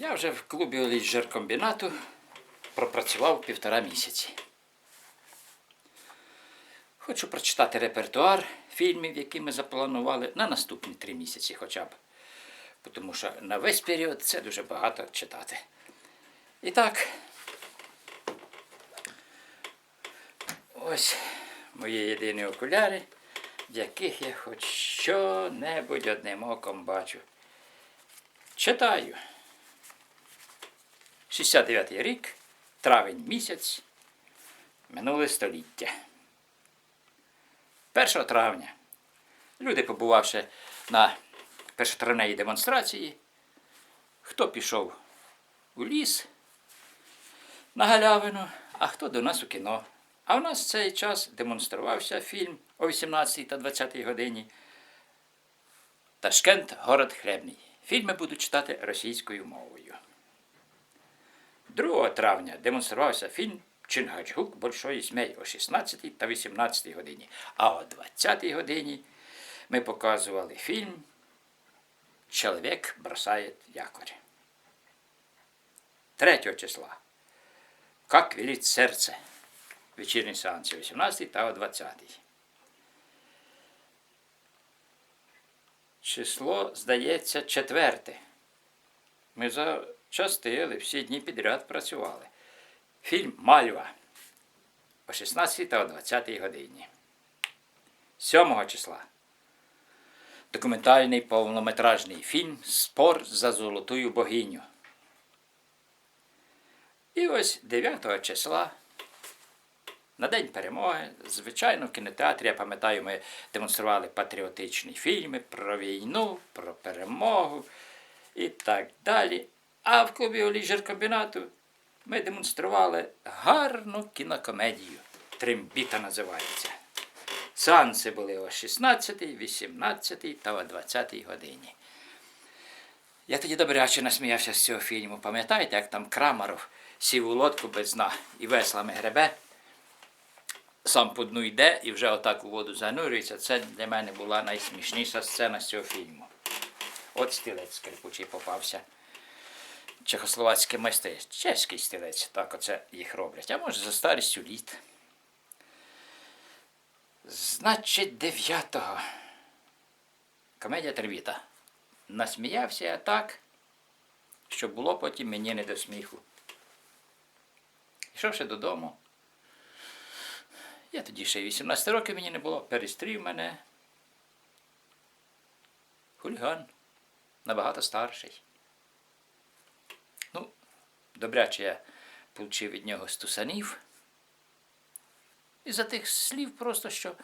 Я вже в клубі Оліджеркомбінату пропрацював півтора місяці. Хочу прочитати репертуар фільмів, які ми запланували на наступні три місяці хоча б. Тому що на весь період це дуже багато читати. І так, ось мої єдині окуляри, в яких я хоч що-небудь одним оком бачу. Читаю. 69-й рік, травень місяць, минуле століття. 1 травня люди, побувавши на першотравневій демонстрації, хто пішов у ліс на галявину, а хто до нас у кіно. А в нас в цей час демонструвався фільм о 18 та 20 годині Ташкент, город хлебний. Фільми буду читати російською мовою. 2 травня демонструвався фільм Чингачгук Большої змей о 16 та 18 годині. А о 20 годині ми показували фільм Чоловік бросає якорь. 3 числа. Как велить серце. Вечірній сеанс о 18 та о 20. Число, здається, четверте. Ми зачастили, всі дні підряд працювали. Фільм Мальва о 16 та о 20 годині. 7 числа. Документальний повнометражний фільм Спор за золотую богиню. І ось 9 числа. На День перемоги, звичайно, в кінотеатрі, я пам'ятаю, ми демонстрували патріотичні фільми про війну, про перемогу і так далі. А в клубі Оліжеркомбінату ми демонстрували гарну кінокомедію. Трембіта називається. Сеанси були о 16, 18 та о 20 годині. Я тоді добряче насміявся з цього фільму. Пам'ятаєте, як там Крамаров сів у лодку без дна і веслами гребе? сам по дну йде і вже отак у воду занурюється. Це для мене була найсмішніша сцена з цього фільму. От стілець скрипучий попався. Чехословацькі майстри, чеський стілець, так оце їх роблять. А може за старістю літ. Значить, дев'ятого. Комедія Тервіта. Насміявся я так, що було потім мені не до сміху. Йшовши додому. Я тоді ще 18 років мені не було, перестрів мене. Хуліган, набагато старший. Ну, добряче я получив від нього стусанів. І за тих слів просто що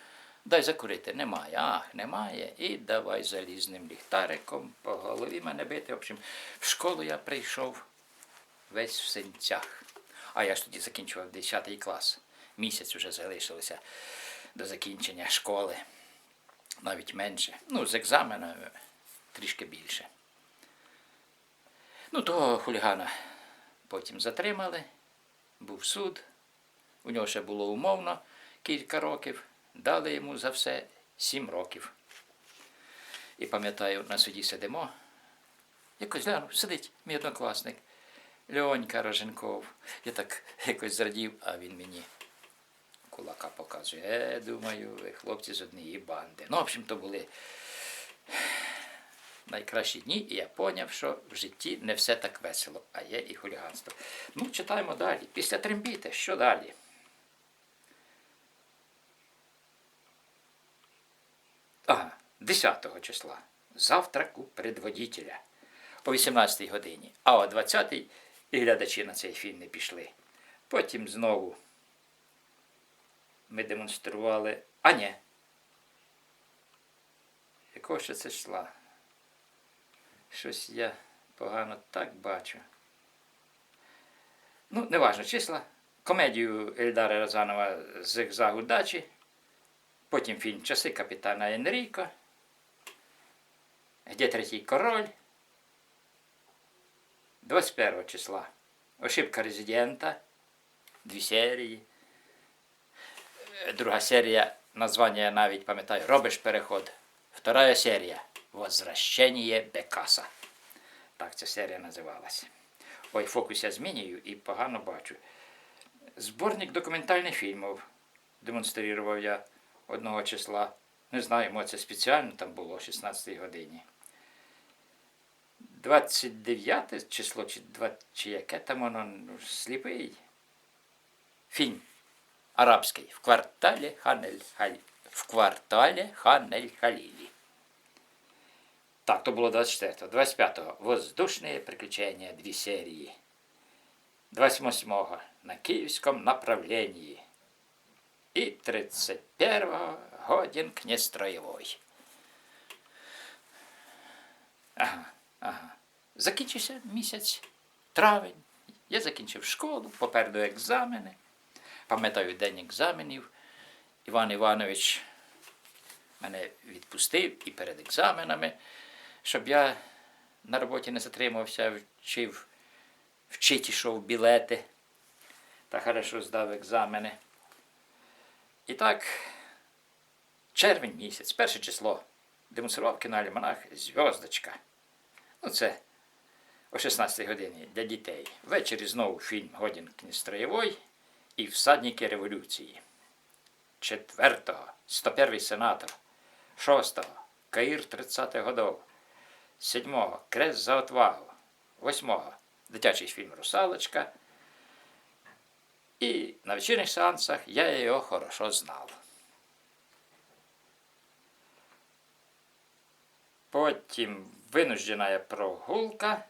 дай закурити, немає, ах, немає. І давай залізним ліхтариком по голові мене бити. В общем, в школу я прийшов весь в синцях. А я ж тоді закінчував 10 клас місяць вже залишилося до закінчення школи. Навіть менше. Ну, з екзаменами трішки більше. Ну, того хулігана потім затримали, був суд. У нього ще було умовно кілька років. Дали йому за все сім років. І пам'ятаю, на суді сидимо. Якось глянув, сидить мій однокласник. Льонька Роженков. Я так якось зрадів, а він мені кулака показує. Е, думаю, ви хлопці з однієї банди. Ну, в общем, то були найкращі дні, і я поняв, що в житті не все так весело, а є і хуліганство. Ну, читаємо далі. Після трембіти, що далі? Ага, 10 числа. Завтрак у предводителя о 18 годині, а о 20-й і глядачі на цей фільм не пішли. Потім знову ми демонстрували. А ні. Якого ще це числа? Щось я погано так бачу. Ну, неважно числа. Комедію Ельдара Розанова Зигзаг удачі. Потім фільм Часи капітана Енріко. Где третій король? 21 числа. Ошибка резидента. Дві серії. Друга серія, названня я навіть пам'ятаю, робиш переход. Вторая серія Возвращення Бекаса. Так ця серія називалася. Ой, фокус я змінюю і погано бачу. Зборник документальних фільмів демонстрував я одного числа. Не знаю, може це спеціально там було о 16 годині. 29 число, чи, 20, чи яке там воно ну, сліпий. Фільм арабський в кварталі Ханель Халі. В кварталі Ханель Халілі. Так, то було 24-го. 25-го. Воздушні приключення дві серії. 28-го. На київському направленні. І 31-го годин к нестроєвой. Ага, ага. Закінчився місяць травень. Я закінчив школу, попереду екзамени. Пам'ятаю день екзаменів. Іван Іванович мене відпустив і перед екзаменами, щоб я на роботі не затримався, вчив, вчить ішов білети та хорошо здав екзамени. І так, червень місяць, перше число, демонстрував кіноальманах Зв'яздочка. Ну, це о 16 годині для дітей. Ввечері знову фільм Годін Кністроєвой і Всадники революції. Четвертого 101 сенатор. Шостого Каїр 30-х годов. Сьомого Крест за отвагу. Восьмого дитячий фільм Русалочка. І на вечірніх сеансах я його хорошо знав. Потім винуждена прогулка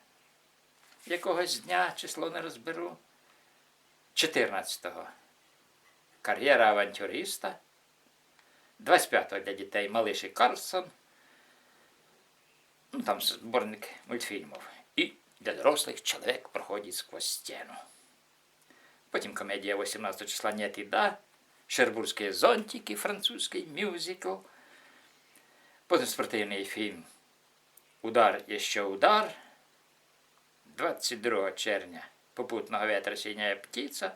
якогось дня, число не розберу. 14-го кар'єра авантюриста. 25-го для дітей Малиш і Карлсон. Ну, там зборник мультфільмів. І для дорослих чоловік проходить сквозь стіну. Потім комедія 18 числа «Нет і да», Шербурзькі зонтики, французький мюзикл. Потім спортивний фільм Удар є ще удар. 22 червня попутного ветра сіняє птиця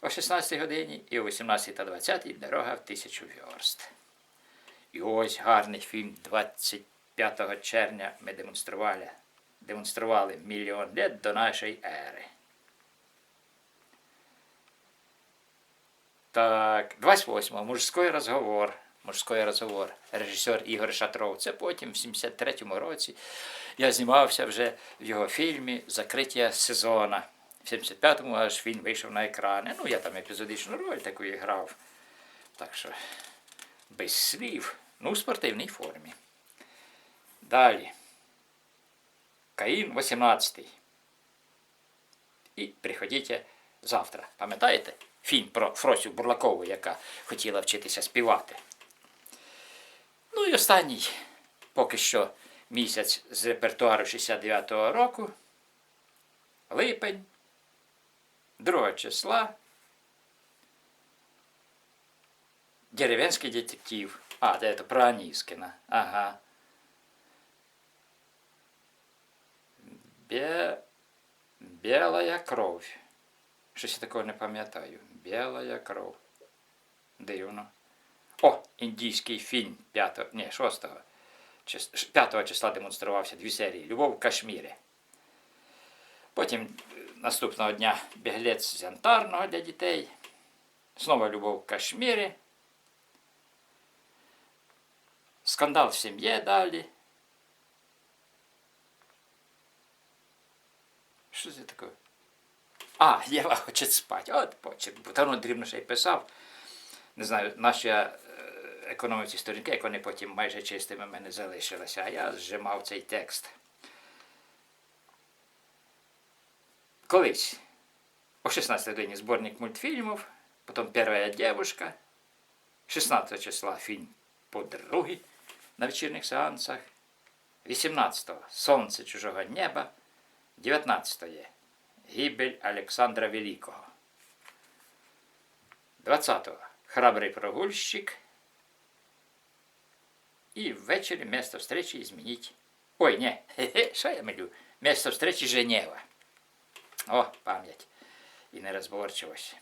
о 16 годині і о 18 та 20 дорога в тисячу вьорст. І ось гарний фільм 25 червня ми демонстрували, демонстрували мільйон літ до нашої ери. Так, 28-го мужський розговор. Мужський розговор. Режисер Ігор Шатров. Це потім, в 73-му році, я знімався вже в його фільмі Закриття сезона. В 75-му аж фільм вийшов на екрани. Ну, я там епізодичну роль таку і грав. Так що, без слів. Ну, в спортивній формі. Далі. Каїн 18. І приходіть завтра. Пам'ятаєте? Фільм про Фросю Бурлакову, яка хотіла вчитися співати. Ну і останній поки що місяць з репертуару 69-го року. Липень, 2 числа. Деревенський детектив. А, це про Аніскіна. Ага. Бе... Белая кров. Щось я такого не пам'ятаю. Белая кров. Дивно. О, індійський фільм 5, ні, 6, 5 числа демонструвався дві серії. Любов в Кашмірі. Потім наступного дня біглець з янтарного для дітей. Знову любов в Кашмірі. Скандал в сім'ї далі. Що це таке? А, Єва хоче спати. От почерк. Бо дрібно ще й писав. Не знаю, наші е, економіці сторінки, як вони потім майже чистими в мене залишилися, а я зжимав цей текст. Колись о 16 годині зборник мультфільмів, потім перша дівчинка, 16 числа фільм «Подруги» на вечірніх сеансах, 18-го Сонце чужого неба, 19-го Гибель Олександра Великого. 20-го Храбрий прогульщик. І ввечері місто встречі змініть. Ой, хе-хе, що я милю? Місто встречі Женєва. О, пам'ять і нерозборчивость.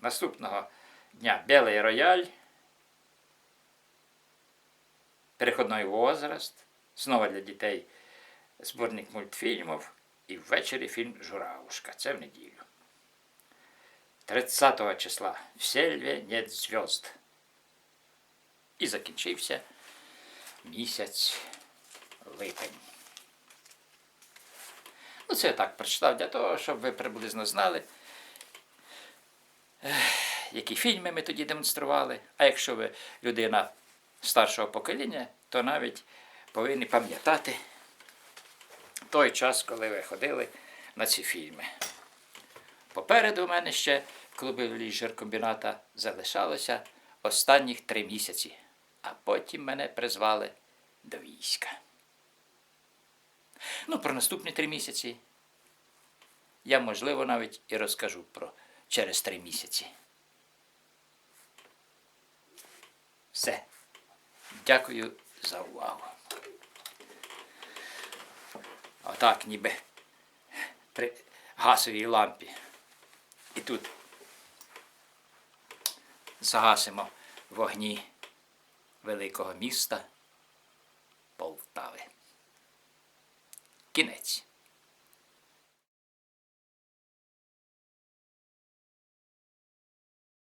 Наступного дня Белий рояль. Переходний возраст. Знову для дітей зборник мультфільмів. І ввечері фільм Журавушка. Це в неділю. 30 числа в сельві нет зв'язд. І закінчився місяць липень. Ну, це я так прочитав для того, щоб ви приблизно знали, які фільми ми тоді демонстрували. А якщо ви людина старшого покоління, то навіть повинні пам'ятати той час, коли ви ходили на ці фільми. Попереду у мене ще в клубі залишалося останніх три місяці, а потім мене призвали до війська. Ну, про наступні три місяці я, можливо, навіть і розкажу про через три місяці. Все. Дякую за увагу. Отак, ніби при газовій лампі. І тут загасимо вогні великого міста Полтави. Кінець.